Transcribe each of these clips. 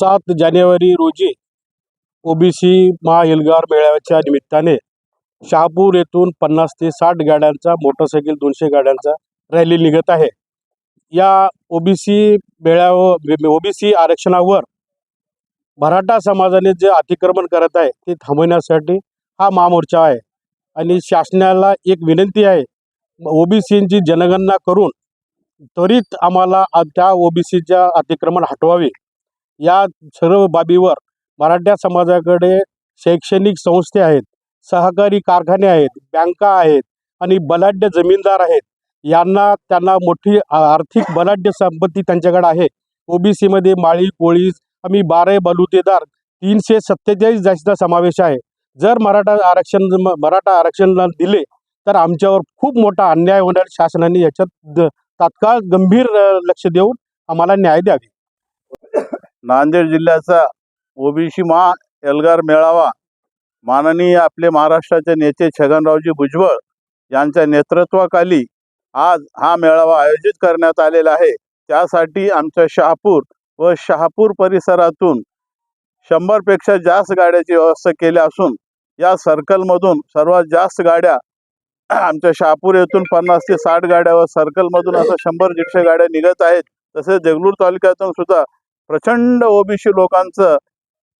सात जानेवारी रोजी ओबीसी महाएल्गार मेळाव्याच्या निमित्ताने शहापूर येथून पन्नास ते साठ गाड्यांचा मोटरसायकल दोनशे गाड्यांचा रॅली निघत आहे. या ओबीसी मेळाव ओबीसी आरक्षणावर मराठा समाजाने जे अतिक्रमण करत आहे ते थांबवण्यासाठी हा महामोर्चा आहे आणि शासनाला एक विनंती आहे ओबीसींची जनगणना करून त्वरित आम्हाला त्या ओबीसीच्या अतिक्रमण हटवावे. या सर्व बाबीवर मराठा समाजाकडे शैक्षणिक संस्थे आहेत सहकारी कारखाने आहेत बँका आहेत आणि बलाढ्य जमीनदार आहेत. यांना त्यांना मोठी आर्थिक बलाढ्य संपत्ती त्यांच्याकडे आहे. ओबीसीमध्ये माळी कोळी आम्ही बारे बलुतेदार तीनशे सत्तेचाळीस जातीचा समावेश आहे. जर मराठा आरक्षण म- मराठा आरक्षणला दिले तर आमच्यावर खूप मोठा अन्याय होणार. शासनाने याच्यात द- तात्काळ गंभीर लक्ष देऊन आम्हाला न्याय द्यावे. नांदेड जिल्ह्याचा ओबीसी महा एल्गार मेळावा. माननीय आपले महाराष्ट्राचे नेते छगनरावजी भुजबळ यांच्या नेतृत्वाखाली आज हा मेळावा आयोजित करण्यात आलेला आहे. त्यासाठी आमच्या शहापूर व शहापूर परिसरातून शंभरपेक्षा जास्त गाड्याची व्यवस्था केली असून या सर्कलमधून सर्वात जास्त गाड्या आमच्या शहापूर येथून पन्नास ते साठ गाड्या व सर्कलमधून असं शंभर दीडशे गाड्या निघत आहेत. तसेच देगलूर तालुक्यातून सुद्धा प्रचंड ओबीसी लोकांचं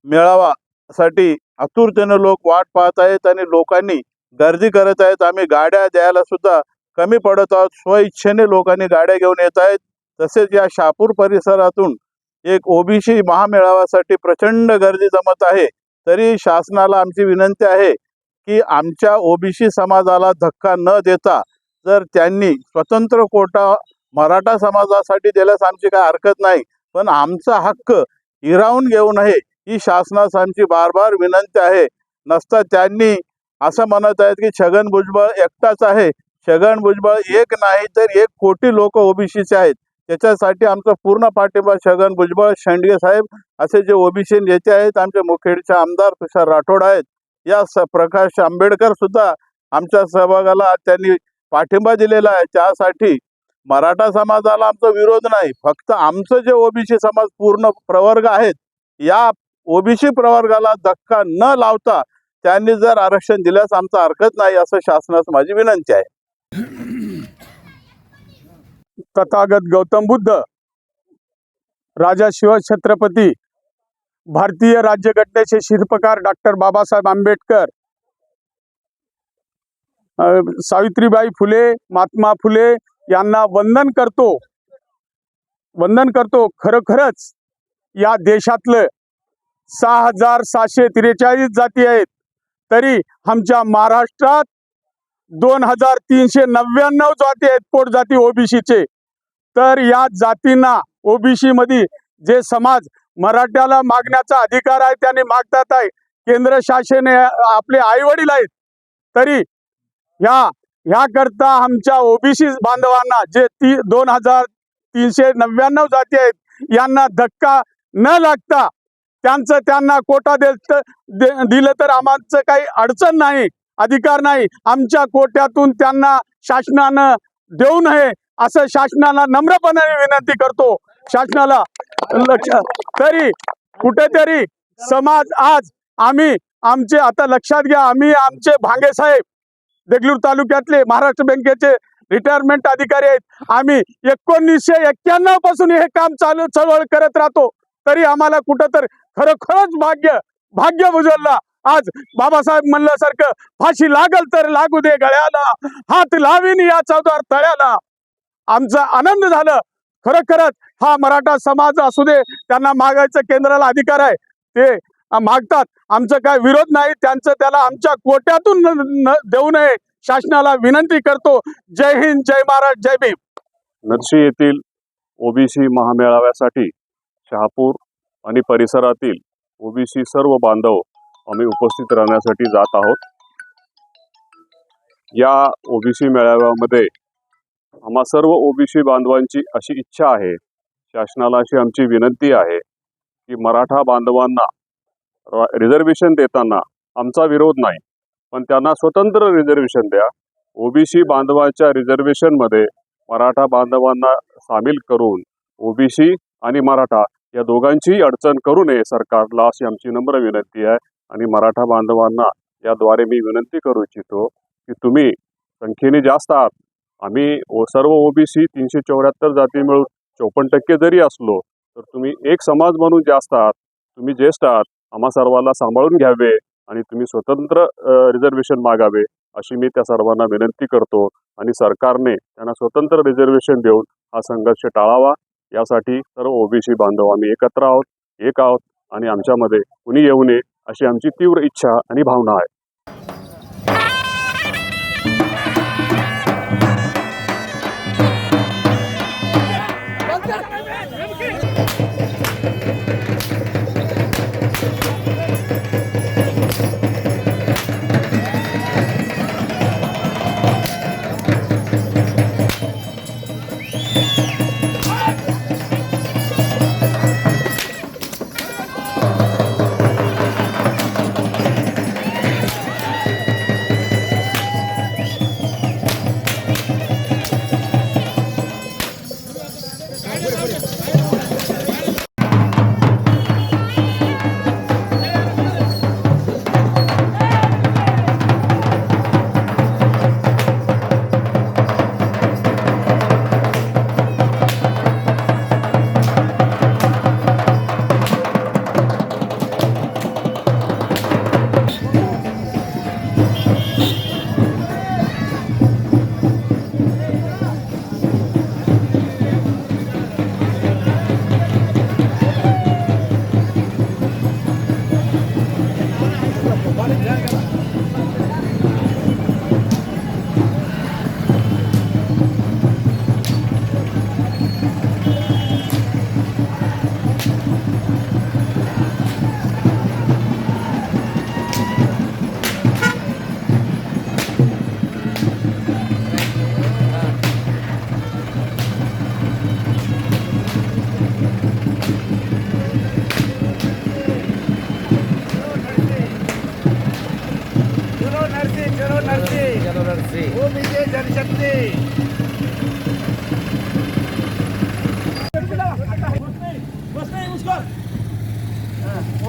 मेळावासाठी आतुरतेनं लोक वाट पाहत आहेत आणि लोकांनी गर्दी करत आहेत. आम्ही गाड्या द्यायला सुद्धा कमी पडत आहोत. स्वइच्छेने लोकांनी गाड्या घेऊन येत आहेत. तसेच या शापूर परिसरातून एक ओबीसी महामेळाव्यासाठी प्रचंड गर्दी जमत आहे. तरी शासनाला आमची विनंती आहे की आमच्या ओबीसी समाजाला धक्का न देता जर त्यांनी स्वतंत्र कोटा मराठा समाजासाठी दिल्यास आमची काय हरकत नाही पण आमचा हक्क हिरावून घेऊ नये ही शासनास आमची बार बार विनंती आहे. नसता त्यांनी असं म्हणत आहेत की छगन भुजबळ एकटाच आहे. छगन भुजबळ एक नाही तर एक कोटी लोक ओबीसीचे आहेत. त्याच्यासाठी आमचा पूर्ण पाठिंबा छगन भुजबळ शेंडगे साहेब असे जे ओबीसी नेते आहेत आमचे मुखेडचे आमदार तुषार राठोड आहेत. या स प्रकाश आंबेडकर सुद्धा आमच्या सहभागाला त्यांनी पाठिंबा दिलेला आहे. त्यासाठी मराठा समाजाला आमचा विरोध नाही. फक्त आमचं जे ओबीसी समाज पूर्ण प्रवर्ग आहेत या ओबीसी प्रवर्गाला धक्का न लावता त्यांनी जर आरक्षण दिल्यास आमचा हरकत नाही असं शासनास माझी विनंती आहे. तथागत गौतम बुद्ध राजा शिवछत्रपती भारतीय राज्यघटनेचे शिल्पकार डॉक्टर बाबासाहेब आंबेडकर सावित्रीबाई फुले महात्मा फुले यांना वंदन करतो. वंदन करतो. खरोखरच या देशातलं सहा हजार सहाशे त्रेचाळीस जाती आहेत. तरी आमच्या महाराष्ट्रात दोन हजार तीनशे नव्याण्णव जाती आहेत पोटजाती ओबीसीचे. तर या जातींना ओबीसी मध्ये जे समाज मराठ्याला मागण्याचा अधिकार आहे त्याने मागतात आहे. केंद्र शासने आपले आई वडील आहेत. तरी ह्या ह्याकरता आमच्या ओबीसी बांधवांना जे ती दोन हजार तीनशे नव्याण्णव जाती आहेत यांना धक्का न लागता त्यांचं त्यांना कोटा देत दे- दिलं तर आमचं काही अडचण नाही अधिकार नाही. आमच्या कोट्यातून त्यांना शासनानं देऊ नये असं शासनाला नम्रपणाने विनंती करतो. शासनाला लक्ष तरी कुठेतरी समाज आज आम्ही आमचे आता लक्षात घ्या आम्ही आमचे भांगे साहेब देगलूर तालुक्यातले महाराष्ट्र बँकेचे रिटायरमेंट अधिकारी आहेत. आम्ही एकोणीसशे एक्क्याण्णवपासून हे काम चालू चळवळ करत राहतो. तरी आम्हाला कुठं तर खरोखरच भाग्य भाग्य बुजवला आज बाबासाहेब म्हणल्यासारखं फाशी लागल तर लागू दे गळ्याला हात लावीन या चौदार तळ्याला. आमचा आनंद झालं. खरोखरच हा मराठा समाज असू दे त्यांना मागायचं केंद्राला अधिकार आहे. ते मागतात. आमचं काय विरोध नाही. त्यांचं त्याला आमच्या कोट्यातून देऊ नये. शासनाला विनंती करतो. जय हिंद जय महाराज जय भीम. नरशी येथील ओबीसी महामेळाव्यासाठी शहापूर आणि परिसरातील ओबीसी सर्व बांधव आम्ही उपस्थित राहण्यासाठी जात आहोत. या ओबीसी मेळाव्यामध्ये आम्हा सर्व ओबीसी बांधवांची अशी इच्छा आहे. शासनाला अशी आमची विनंती आहे की मराठा बांधवांना रिझर्वेशन देताना आमचा विरोध नाही. पण त्यांना स्वतंत्र रिझर्वेशन द्या. ओबीसी बांधवांच्या रिझर्वेशनमध्ये मराठा बांधवांना सामील करून ओबीसी आणि मराठा या दोघांचीही अडचण करू नये सरकारला अशी आमची नम्र विनंती आहे. आणि मराठा बांधवांना याद्वारे मी विनंती करू इच्छितो की तुम्ही संख्येने जास्त आहात. आम्ही ओ- सर्व ओबीसी तीनशे चौऱ्याहत्तर जाती मिळून चौपन्न टक्के जरी असलो तर तुम्ही एक समाज म्हणून जास्त आहात. तुम्ही ज्येष्ठ आहात. आम्हा सर्वांना सांभाळून घ्यावे. आणि तुम्ही स्वतंत्र रिझर्वेशन मागावे अशी मी त्या सर्वांना विनंती करतो. आणि सरकारने त्यांना स्वतंत्र रिझर्वेशन देऊन हा संघर्ष टाळावा. यासाठी सर्व ओबीसी बांधव आम्ही एकत्र आहोत एक आहोत आणि आमच्यामध्ये कुणी येऊ नये अशी आमची तीव्र इच्छा आणि भावना आहे.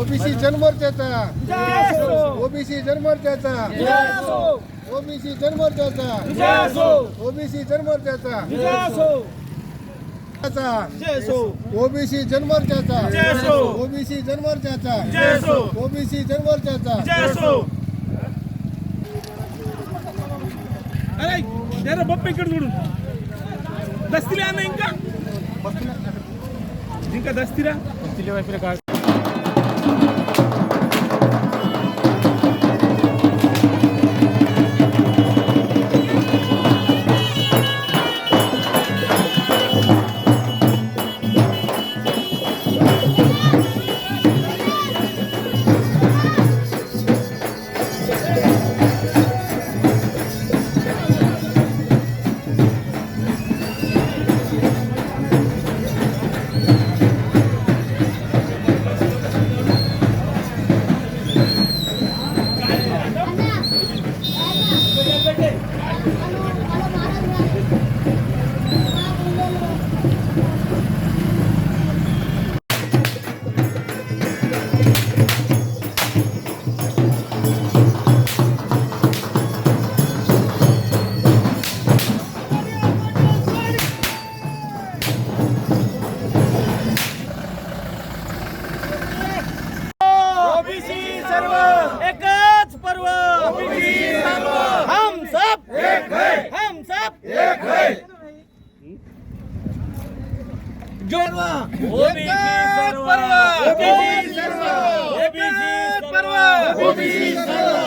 ओबीसी जनमोर्चाचा ओबीसी जनमोर्चाचा ओबीसी जनमोर्चाचा ओबीसी जनमोर्चाचा ओबीसी जनमोर्चाचा ओबीसी जनमोर्चाचा ओबीसी जनमोर्चाचा అరే జర బొప్ప ఇక్కడ చూడు దస్తిరా అన్న ఇంకా ఇంకా దస్తిరా ओबीसी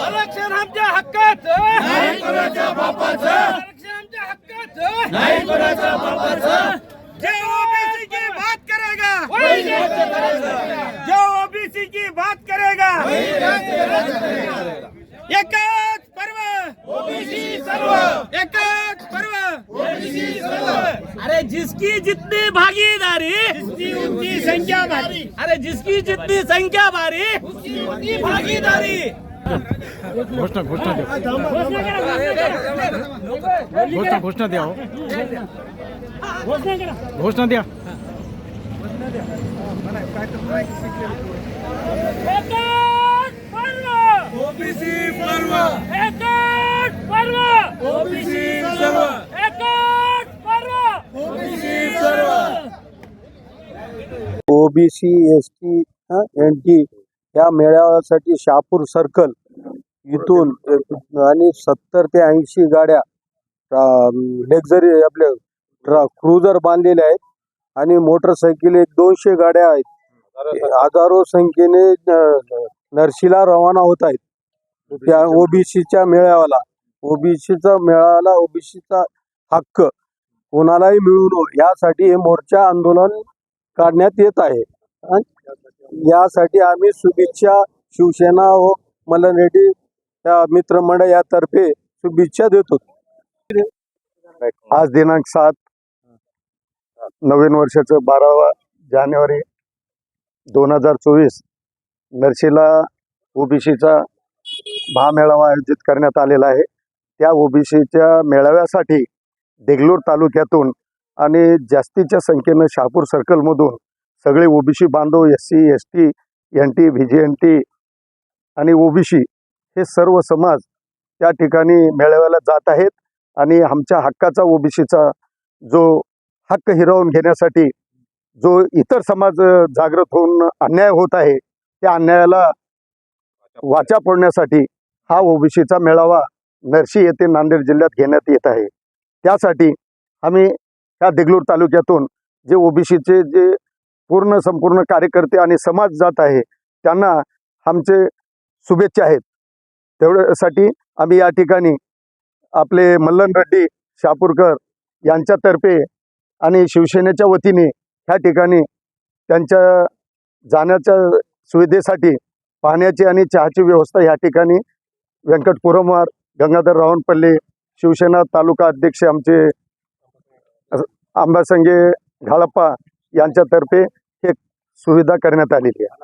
आरक्षण आमच्या हक्काचं! नाही कोणाच्या बापाचं! आरक्षण आमच्या हक्काचं! नाही कोणाच्या बापाचं! जे ओबीसी की बात करेगा! जो ओबीसी की बात करेगा! एकच अरे जिसकी जितनी भागीदारी जिसकी उतनी संख्या भारी अरे जिसकी जितनी संख्या भारी उसकी उतनी भागीदारी घोषणा घोषणा द्या घोषणा घोषणा द्या हो. घोषणा द्या OBC S T N T या मेळाव्यासाठी शहापूर सर्कल इथून आणि सत्तर ते ऐंशी गाड्या लेक्झरी आपले ट्रा क्रुझर बांधलेले आहेत. आणि मोटरसायकल एक दोनशे गाड्या आहेत. हजारो संख्येने अ, नर्शीला रवाना होत आहेत. त्या ओबीसीच्या मेळाव्याला ओबीसीचा मेळाव्याला ओबीसीचा हक्क कोणालाही मिळू नये. यासाठी हे मोर्चा आंदोलन काढण्यात येत आहे. यासाठी आम्ही शुभेच्छा शिवसेना व मलन रेड्डी या मित्रमंडळ यातर्फे शुभेच्छा देतो. आज दिनांक सात नवीन वर्षाचं बारावा जानेवारी दोन हजार चोवीस नरशीला ओबीसीचा महामेळावा आयोजित करण्यात आलेला आहे. त्या ओबीसीच्या मेळाव्यासाठी देगलूर तालुक्यातून आणि जास्तीच्या संख्येनं शहापूर सर्कलमधून सगळे ओबीसी बांधव S C S T N T V J N T आणि ओबीसी हे सर्व समाज त्या ठिकाणी मेळाव्याला जात आहेत आणि आमच्या हक्काचा ओबीसीचा जो हक्क हिरावून घेण्यासाठी जो इतर समाज जागृत होऊन अन्याय होत आहे त्या अन्यायाला वाचा फोडण्यासाठी हा ओबीसीचा मेळावा नरशी येथे नांदेड जिल्ह्यात घेण्यात येत आहे. त्यासाठी आम्ही ह्या देगलूर तालुक्यातून जे ओबीसीचे जे पूर्ण संपूर्ण कार्यकर्ते आणि समाज जात आहे त्यांना आमचे शुभेच्छा आहेत. तेवढ्यासाठी आम्ही या ठिकाणी आपले मल्लन रेड्डी शापूरकर यांच्यातर्फे आणि शिवसेनेच्या वतीने ह्या ठिकाणी त्यांच्या जाण्याच्या सुविधेसाठी पाण्याची आणि चहाची व्यवस्था ह्या ठिकाणी व्यंकटपुरमवार गंगाधर रावणपल्ले शिवसेना तालुका अध्यक्ष आमचे आंबासंगे घाळप्पा यांच्यातर्फे हे सुविधा करण्यात आलेली आहे.